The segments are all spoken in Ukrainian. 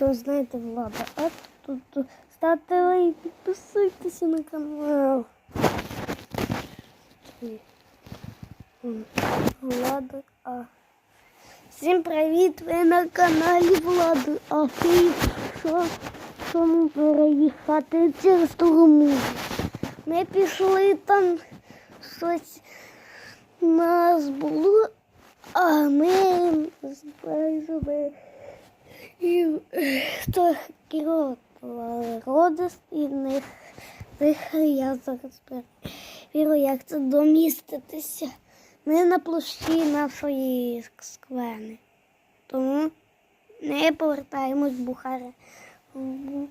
Якщо знаєте влада, а тут, ставте лайк, підписуйтеся на канал. Влада А. Всім привіт! Ви на каналі Влада А. Що? Що ми переїхати через Турму? Ми пішли там щось нас було, а ми збережали і хто керували родис і в них них я зараз перевірю, як це доміститися. Ми на площі нашої сквени. Тому не повертаємось в Бухаре. в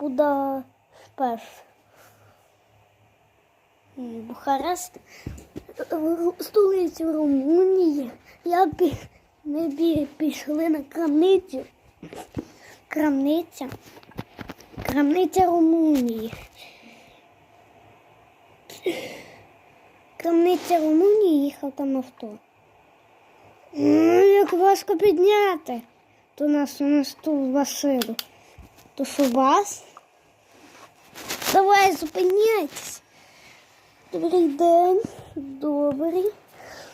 Будапешт. М, Бухарест столицю Румунії. Я пі- ми пішли на крамницю. Крамниця. Крамниця Румунії. Крамниця Румунії їхав там авто. М, Як важко підняти. То нас у нас тут Василю. То що вас? Давай зупиняйтесь. Добрий день. Добрий.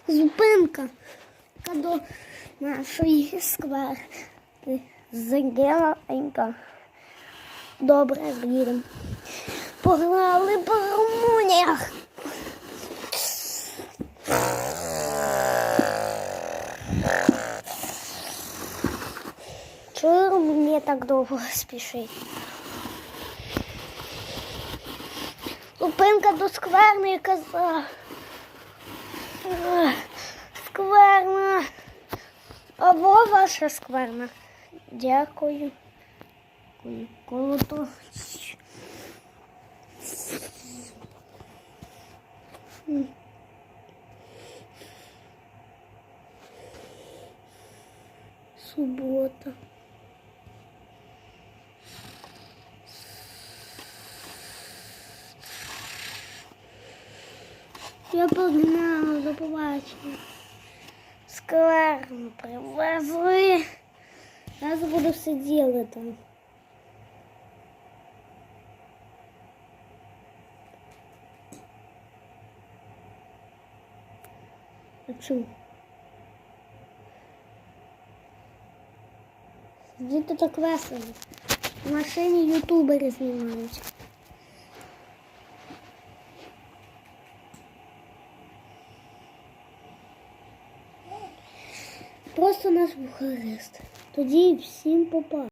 Зупинка. До нашої сквер. Зелененька. Добре, з'їдемо. Погнали по Румуніях. Чого Румунія так довго спішить? Зупинка до скверної. Ех, Скверна. Або ваша скверна. Дякую. Дякую. Колото. Субота. Я погнала до побачення. Скверно привезли. Зараз буду сидіти там. А чому? Сидіти так весело. В машині ютубери знімають. Просто наш Бухарест. Тоді всім попав.